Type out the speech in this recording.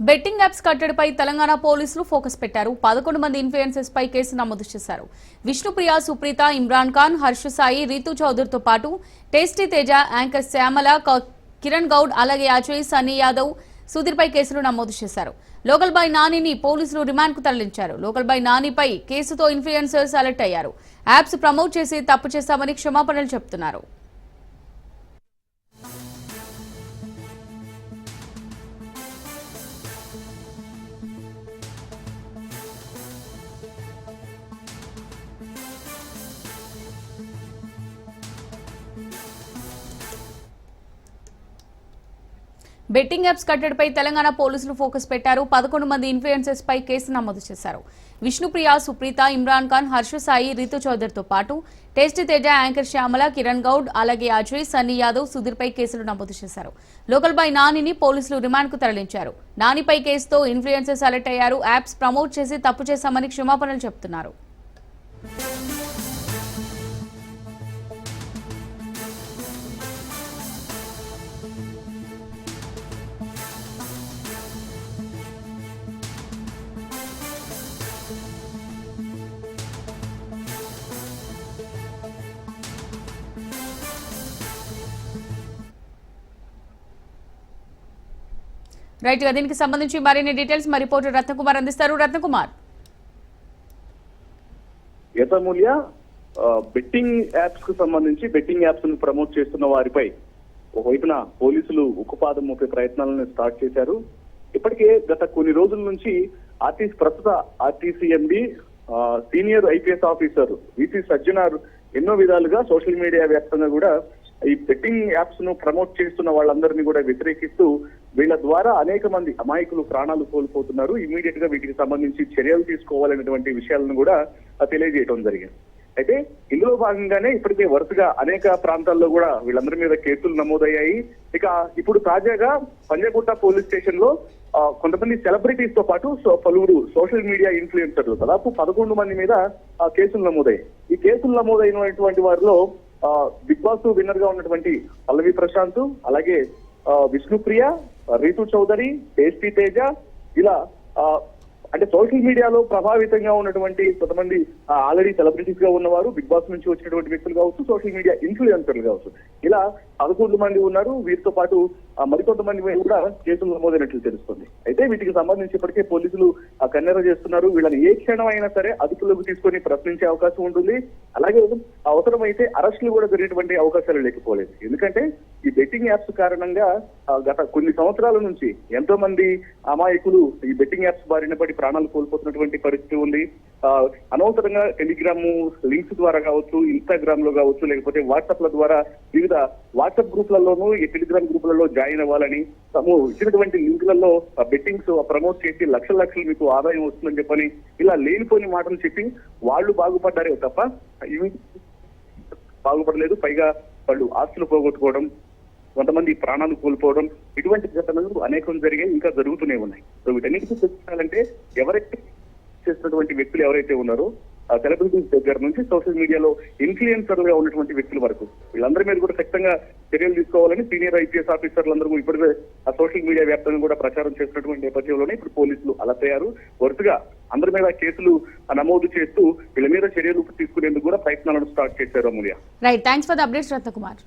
Betting apps కట్టడిపై Telangana పోలీసులు focus పెట్టారు. పదకొండు మంది ఇన్ఫ్లుయెన్సెస్ పై కేసు నమోదు చేశారు. విష్ణుప్రియ సుప్రీత ఇమ్రాన్ ఖాన్ హర్ష సాయి రీతు చౌదరితో పాటు టేస్టీ తేజ యాంకర్ శ్యామల క- కిరణ్ గౌడ్ అలాగే అజయ్ సన్నీ యాదవ్ సుధీర్పై కేసులు నమోదు చేశారు. లోకల్ నానిని పోలీసులు రిమాండ్కు తరలించారు. లోకల్ నానిపై కేసుతో ఇన్ఫ్లుయెన్సర్స్ అలర్ట్ అయ్యారు. యాప్స్ ప్రమోట్ చేసి తప్పు చేశామని క్షమాపణలు చెప్తున్నారు. బెట్టింగ్ యాప్స్ కట్టడిపై తెలంగాణ పోలీసులు ఫోకస్ పెట్టారు. పదకొండు మంది ఇన్ఫ్లుయెన్సర్స్ పై కేసు నమోదు చేశారు. విష్ణుప్రియ సుప్రీత ఇమ్రాన్ ఖాన్ హర్ష సాయి రితు చౌదరితో పాటు టేస్టీ తేజ యాంకర్ శ్యామల కిరణ్ గౌడ్ అలాగే అజయ్ సన్నీ యాదవ్ సుధీర్పై కేసులు నమోదు చేశారు. లోకల్ బాయ్ నానిని పోలీసులు రిమాండ్కు తరలించారు. నానిపై కేసుతో ఇన్ఫ్లుయెన్సర్స్ అలర్ట్ అయ్యారు. యాప్స్ ప్రమోట్ చేసి తప్పు చేశామని క్షమాపణలు చెప్తున్నారు. రైట్గా దీనికి సంబంధించి మరిన్ని డీటెయిల్స్ మా రిపోర్టర్ రత్నకుమార్ అందిస్తారు. రత్నకుమార్. యథమూల్య బెట్టింగ్ యాప్స్కు సంబంధించి బెట్టింగ్ యాప్స్ను ప్రమోట్ చేస్తున్న వారిపై ఒకవైపున పోలీసులు ఉక్కుపాదం మోపే ప్రయత్నాలను స్టార్ట్ చేశారు. ఇప్పటికే గత కొన్ని రోజుల నుంచి ఆర్టీసీ ప్రస్తుత RTC MD senior IPS officer VC Sajjanar ఎన్నో విధాలుగా సోషల్ మీడియా వ్యాప్తంగా కూడా ఈ బెట్టింగ్ యాప్స్ను ప్రమోట్ చేస్తున్న వాళ్ళందరినీ కూడా వ్యతిరేకిస్తూ వీళ్ళ ద్వారా అనేక మంది అమాయకులు ప్రాణాలు కోల్పోతున్నారు. ఇమీడియట్గా వీటికి సంబంధించి చర్యలు తీసుకోవాలనేటువంటి విషయాలను కూడా తెలియజేయడం జరిగింది. అయితే ఇందులో భాగంగానే ఇప్పటికే వరుసగా అనేక ప్రాంతాల్లో కూడా వీళ్ళందరి మీద కేసులు నమోదయ్యాయి. ఇక ఇప్పుడు తాజాగా పంజగుట్ట పోలీస్ స్టేషన్లో కొంతమంది సెలబ్రిటీస్తో పాటు సో పలువురు సోషల్ మీడియా ఇన్ఫ్లుయెన్సర్లు దాదాపు పదకొండు మంది మీద కేసులు నమోదయ్యాయి. ఈ కేసులు నమోదైనటువంటి వారిలో బిగ్ బాస్ విన్నర్గా ఉన్నటువంటి పల్లవి ప్రశాంత్ అలాగే విష్ణుప్రియ రీతు చౌదరి టేస్టీ తేజ ఇలా అంటే సోషల్ మీడియాలో ప్రభావితంగా ఉన్నటువంటి కొంతమంది ఆల్రెడీ సెలబ్రిటీస్గా ఉన్నవారు బిగ్ బాస్ నుంచి వచ్చినటువంటి వ్యక్తులు కావచ్చు సోషల్ మీడియా ఇన్ఫ్లుయెన్సర్లు కావచ్చు. ఇలా పదకొండు మంది ఉన్నారు. వీరితో పాటు మరికొంతమంది మీద కూడా కేసులు నమోదైనట్లు తెలుస్తుంది. అయితే వీటికి సంబంధించి ఇప్పటికే పోలీసులు ఆ, కన్నెర చేస్తున్నారు. వీళ్ళని ఏ క్షణం అయినా సరే అదుపులోకి తీసుకొని ప్రశ్నించే అవకాశం ఉంటుంది. అలాగే అవసరమైతే అరెస్టులు కూడా జరిగేటువంటి అవకాశాలు లేకపోలేదు. ఎందుకంటే ఈ బెట్టింగ్ యాప్స్ కారణంగా గత కొన్ని సంవత్సరాల నుంచి ఎంతో మంది అమాయకులు ఈ బెట్టింగ్ యాప్స్ బారిన పడి ప్రాణాలు కోల్పోతున్నటువంటి పరిస్థితి ఉంది. ఆ, అనవసరంగా టెలిగ్రామ్ లింక్స్ ద్వారా కావచ్చు ఇన్స్టాగ్రామ్లో కావచ్చు లేకపోతే వాట్సాప్ ల ద్వారా వివిధ వాట్సాప్ గ్రూప్లలోనూ ఈ టెలిగ్రామ్ గ్రూప్లలో జాయిన్ అవ్వాలని తము ఇచ్చినటువంటి లింకులలో బెట్టింగ్స్ ప్రమోట్ చేసి లక్షల లక్షలు మీకు ఆదాయం వస్తుందని చెప్పని ఇలా లేనిపోని మాటలు చెప్పి వాళ్ళు బాగుపడ్డారే తప్ప ఇవి బాగుపడలేదు. పైగా వాళ్ళు ఆస్తులు పోగొట్టుకోవడం కొంతమంది ప్రాణాలు కోల్పోవడం ఇటువంటి ఘటనలు అనేకం జరిగాయి ఇంకా జరుగుతూనే ఉన్నాయి. సో వీటన్నిటికీ తెచ్చాలంటే ఎవరైతే చేసినటువంటి వ్యక్తులు ఎవరైతే ఉన్నారో ఆ సెలబ్రిటీస్ దగ్గర నుంచి సోషల్ మీడియాలో ఇన్ఫ్లుయెన్సర్గా ఉన్నటువంటి వ్యక్తుల వరకు వీళ్ళందరి మీద కూడా ఖచ్చితంగా చర్యలు తీసుకోవాలని సీనియర్ ఐపీఎస్ ఆఫీసర్లందరూ ఇప్పటికే ఆ సోషల్ మీడియా వ్యాప్తంగా కూడా ప్రచారం చేస్తున్నటువంటి నేపథ్యంలోనే ఇప్పుడు పోలీసులు అలసయ్యారు. వరుసగా అందరి మీద కేసులు నమోదు చేస్తూ వీళ్ళ మీద చర్యలు తీసుకునేందుకు కూడా ప్రయత్నాలను స్టార్ట్ చేశారు Amulya. Right thanks for the updates Ratnakumar